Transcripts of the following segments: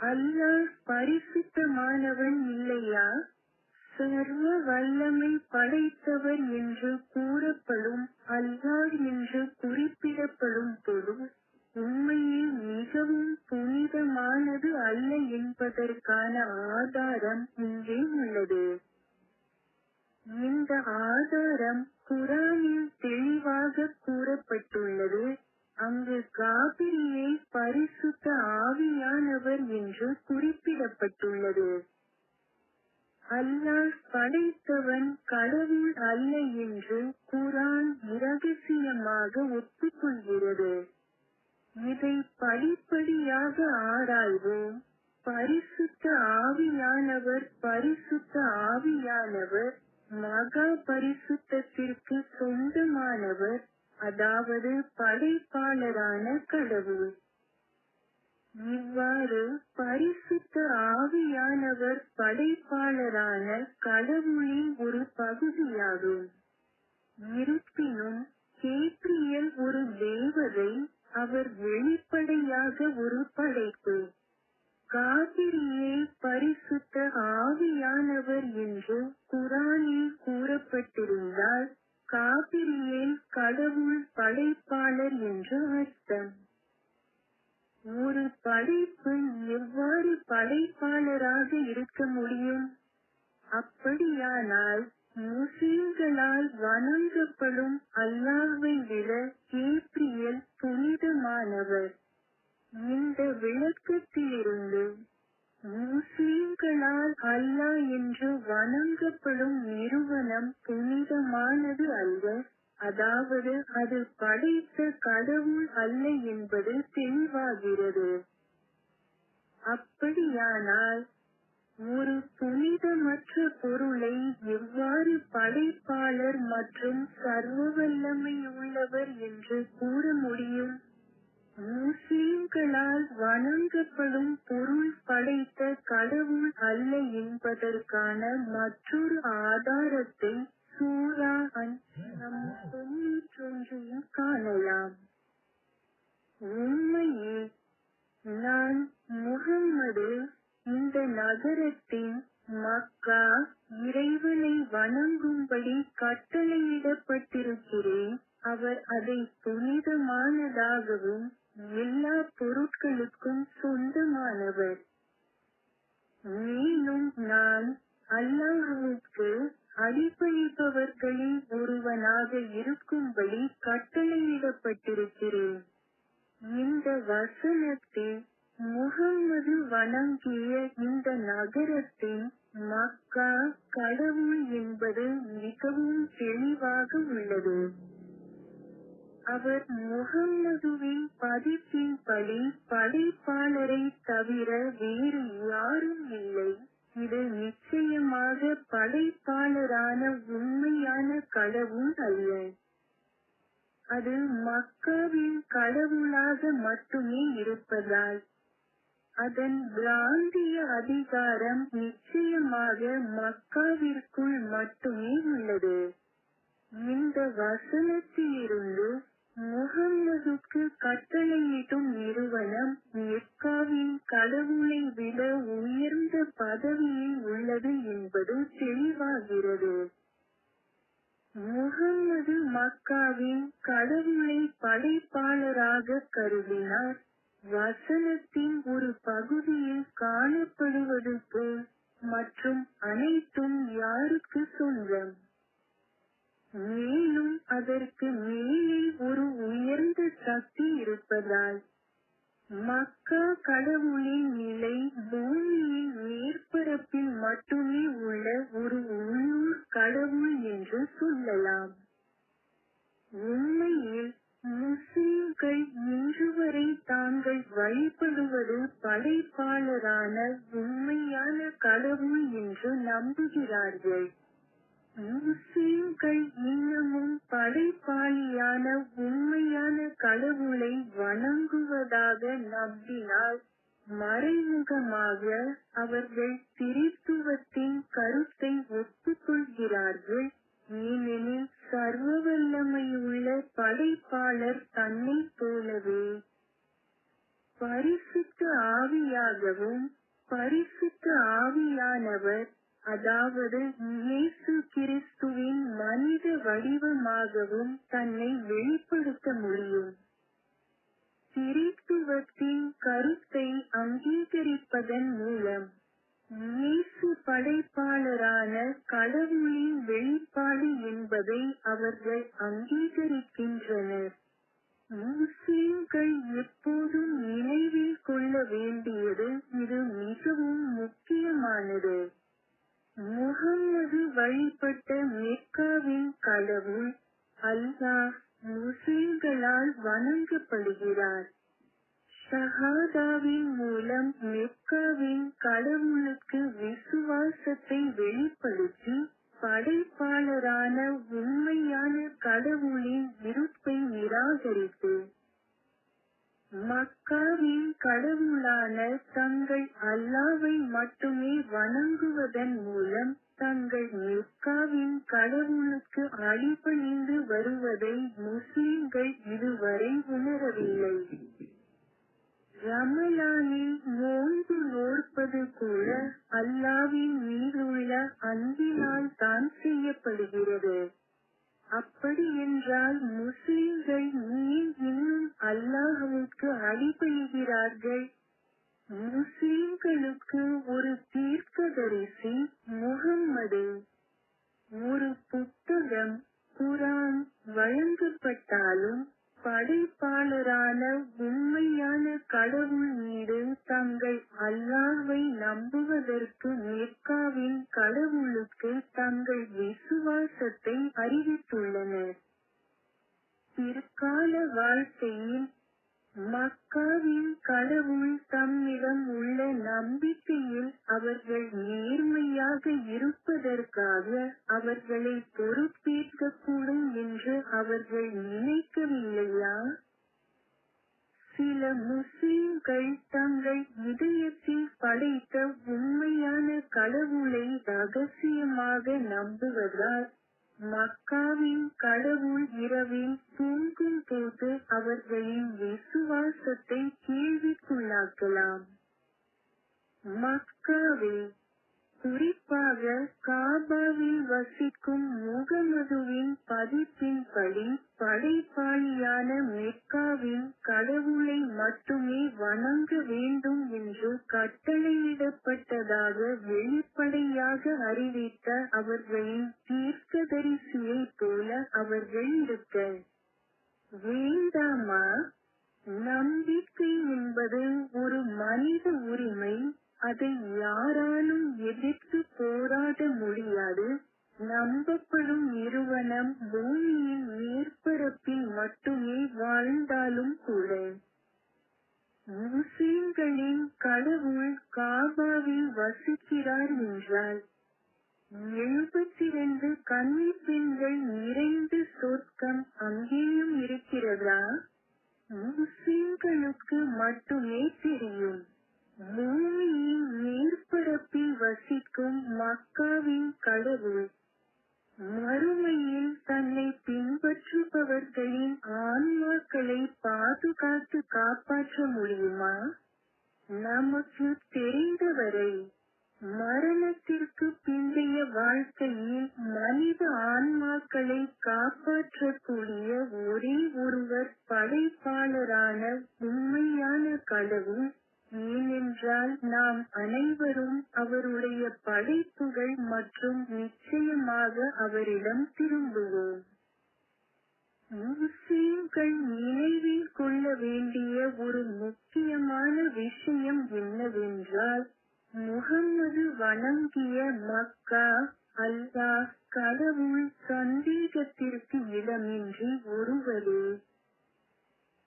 அல்லாஹ் பரிசுத்தமானவன் இல்லையா? சர்வ வல்லமை படைத்தவர் என்று கூறப்படும் அல்லாஹ் என்று குறிப்பிடப்படும் பொருள் உண்மையில் மிகவும் புனிதமானது அல்ல என்பதற்கான ஆதாரம் இங்கே உள்ளது. இந்த ஆதாரம் குரானில் தெளிவாக கூறப்பட்டுள்ளது. அங்கு காபிரியை பரிசுத்த ஆவி என்று குறிப்பிடப்பட்டுள்ளது அல்லாஹ் அவன் கடவுள் அல்ல என்று குரான் இரகசியமாக ஒத்துக்கொள்கிறது இதை படிப்படியாக ஆராய்வோம் பரிசுத்த ஆவியானவர் பரிசுத்த ஆவியானவர் மகா பரிசுத்தத்திற்கு சொந்தமானவர் அதாவது படைப்பாளரான கடவுள். இவ்வாறு பரிசுத்த ஆவியானவர் படைப்பாளரான கடவுளின் ஒரு பகுதியாகும். இருப்பினும் கேப்ரியல் ஒரு தேவதை அவர் வெளிப்படையாக ஒரு படைப்பு. காபிரியே பரிசுத்த ஆவியானவர் என்று குரானில் கூறப்பட்டிருந்தால் காபிரியே கடவுள் படைப்பாளர் என்று அர்த்தம். படைப்பு எவ்வாறு படைப்பாளராக இருக்க முடியும்? அப்படியானால் முஸ்லிம்களால் வணங்கப்படும் அல்லாவை விட கேப்ரியல் புனிதமானவர். இந்த விளக்கத்திலிருந்து முஸ்லிம்களால் அல்லா என்று வணங்கப்படும் நிறுவனம் புனிதமானது அல்ல. அதாவது அது படைத்த கடவுள் அல்ல என்பது தெளிவாகிறது. அப்படியானால் ஒரு புனிதமற்ற பொருளை எவ்வாறு படைப்பாளர் மற்றும் சர்வ உள்ளவர் என்று கூற முடியும்? முஸ்லிம்களால் வணங்கப்படும் பொருள் படைத்த கடவுள் அல்ல என்பதற்கான மற்றொரு ஆதாரத்தை சூரா அஞ்சம் தொன்னூற்றொன்றில் காணலாம் உண்மையே நான் முகம்மது இந்த நகரத்தின் மக்கா இறைவனை வணங்கும்படி கட்டளையிடப்பட்டிருக்கிறேன். அவர் அதை புனிதமானதாகவும் எல்லா பொருட்களுக்கும் சொந்தமானவர். மேலும் நான் அல்லாஹுவுக்கு அடிப்பணிப்பவர்களில் ஒருவனாக இருக்கும்படி கட்டளையிடப்பட்டிருக்கிறேன். இந்த வசனத்தில் முகம்மது வணங்கிய நகரத்தின் மக்கா கடவுள் என்பது மிகவும் தெளிவாக உள்ளது. அவர் முகம்மதுவின் பதிப்பின்படி படைப்பாளரை தவிர வேறு யாரும் இல்லை. இது நிச்சயமாக படைப்பாளரான உண்மையான கடவுள் அல்ல. அது மக்காவின் கடவுளாக மட்டுமே இருப்பதால் அதன் பிராந்திய அதிகாரம் நிச்சயமாக மக்காவிற்குள் மட்டுமே உள்ளது. இந்த வசனத்திலிருந்து முகம்மதுக்கு கட்டளையிடும் நிறுவனம் மெக்காவின் கடவுளை விட உயர்ந்த பதவியில் உள்ளது என்பது தெளிவாகிறது. முகம்மது மக்காவின் கடவுளை படைப்பாளராக கருதினார். வசனத்தின் ஒரு பகுதியில் காணப்படுவது போல் மற்றும் அனைத்தும் யாருக்கு சொந்தம்? மேலும் அதற்கு மேலே ஒரு உயர்ந்த சக்தி இருப்பதால் மக்கா கடவுளின் நிலை பூமியின் மேற்பரப்பில் மட்டுமே உள்ள ஒரு உள்ளூர் கடவுள் என்று சொல்லலாம் உண்மையில் முஸ்லிம்கள் இன்று வரை தாங்கள் வழிபடுவது படைப்பாளரான உண்மையான கடவுள் என்று நம்புகிறார்கள். முஸ்லிம்கள் இன்னமும் படைப்பாளியான உண்மையான கடவுளை வணங்குவதாக நம்பினால் மறைமுகமாக அவர்கள் திரித்துவத்தின் கருத்தை ஒப்புக்கொள்கிறார்கள். ஏனெனில் சர்வ வல்லமையுள்ள படைப்பாளர் தன்னைப் போலவே பரிசுத்த ஆவியாகவும் பரிசுத்த ஆவியானவர் அதாவது இயேசு கிறிஸ்துவின் மனித வடிவமாகவும் தன்னை வெளிப்படுத்த முடியும். திரித்துவத்தின் கருத்தை அங்கீகரிப்பதன் மூலம் இயேசு படைப்பாளரான கடவுளின் வெளிப்பாடு என்பதை அவர்கள் அங்கீகரிக்கின்றனர். முஸ்லிம்கள் எப்போதும் நினைவில் கொள்ள வேண்டியது இது மிகவும் முக்கியமானது. முகம்மது வழிபட்ட மெக்காவின் கடவுள் அல்லாஹ் முஸ்லிம்களால் வணங்கப்படுகிறார். ஷஹாதாவின் மூலம் மெக்காவின் கடவுளுக்கு விசுவாசத்தை வெளிப்படுத்தி படைப்பாளரான உண்மையான கடவுளின் இருப்பை நிராகரித்து மக்காவின் கடவுளான தங்கள் அல்லாவை மட்டுமே வணங்குவதன் மூலம் தங்கள் மெக்காவின் கடவுளுக்கு அடிபணிந்து வருவதை முஸ்லிம்கள் இதுவரை உணரவில்லை. ரமலானில் நோன்பு நோற்பது கூட அல்லாவின் மீதுள்ள அன்பினால் தான் செய்யப்படுகிறது. அப்படி என்றால் முஸ்லிம்கள் ஏன் இன்னும் அல்லாஹுவுக்கு அடிபணிகிறார்கள். முஸ்லிம்களுக்கு ஒரு தீர்க்கதரிசி முகம்மது. ஒரு புத்தகம் குரான் வழங்கப்பட்டாலும் படைப்பாளரான உண்மையான கடவுள் மீது தங்கள் அல்லாவை நம்புவதற்கு மெக்காவின் கடவுளுக்கு தங்கள் விசுவாசத்தை அறிவித்துள்ளனர். பிற்கால வாழ்க்கையில் மக்காவின் கடவுள் தம்மிடம் உள்ள நம்பிக்கையில் அவர்கள் நேர்மையாக இருப்பதற்காக ரகசியமாக நம்புவதால் மக்காவின் கடவுள் இரவில் தூங்கும் போது அவர்களின் விசுவாசத்தை கேள்விக்குள்ளாக்கலாம் மக்காவில் குறிப்பாக காபாவில் வசிக்கும் முகமதுவின் பதிப்பின்படி படைப்பாளியான மெக்காவின் கடவுளை மட்டுமே வணங்க வேண்டும் என்று கட்டளையிடப்பட்டதாக வெளிப்படையாக அறிவித்த அவர்களின் தீர்க்கதரிசியைப் போல அவர்கள் இருக்க வேண்டாமா? நம்பி என்பது ஒரு மனித உரிமை அதை யாராலும் எதிர்த்து போராட முடியாது நம்பப்படும் நிறுவனம் பூமியின் மேற்பரப்பில் மட்டுமே வாழ்ந்தாலும் கூட முஸ்லிம்களின் கடவுள் காபாவில் இருக்கிறார் என்றால் எழுபத்தி ரெண்டு கன்னி பெண்கள் நிறைந்த சொர்க்கம் அங்கேயும் இருக்கிறதா? முஸ்லிம்களுக்கு மட்டுமே தெரியும். பூமியின் மேற்பரப்பில் வசிக்கும் மக்காவின் கடவுள் மறுமையில் தன்னை பின்பற்றுபவர்களின் ஆன்மாக்களை பாதுகாத்து காப்பாற்ற முடியுமா? நமக்கு தெரிந்தவரை மரணத்திற்கு பிந்தைய வாழ்க்கையில் மனித ஆன்மாக்களை காப்பாற்றக்கூடிய ஒரே ஒருவர் படைப்பாளரான உண்மையான கடவுள். ஏனென்றால் நாம் அனைவரும் அவருடைய படைப்புகள் மற்றும் நிச்சயமாக அவரிடம் திரும்புவோம். முஸ்லிம்கள் நினைவில் கொள்ள வேண்டிய ஒரு முக்கியமான விஷயம் என்னவென்றால் முகம்மது வணங்கிய மக்கா அல்லா கடவுள் சந்தேகத்திற்கு இடமின்றி ஒருவரே.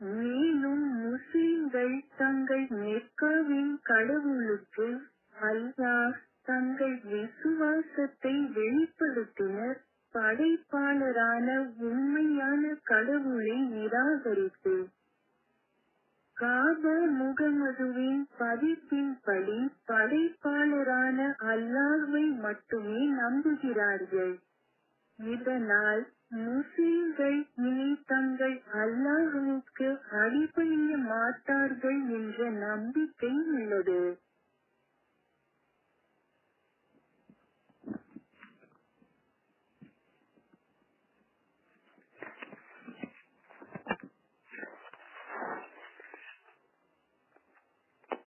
மேலும் முஸ்லிம்கள் தங்கள் மெக்காவின் கடவுளுக்கு அல்லா தங்கள் விசுவாசத்தை வெளிப்படுத்தினர். படைப்பாளரான உண்மையான கடவுளை நிராகரித்து காபா முகமதுவின் பதிப்பின்படி படைப்பாளரான அல்லாஹ்வை மட்டுமே நம்புகிறார்கள். இதனால் முஸ்லிம்கள் இனி தங்கள் அல்லாஹுவுக்கு அடிபணிய மாட்டார்கள் என்ற நம்பிக்கை உள்ளது.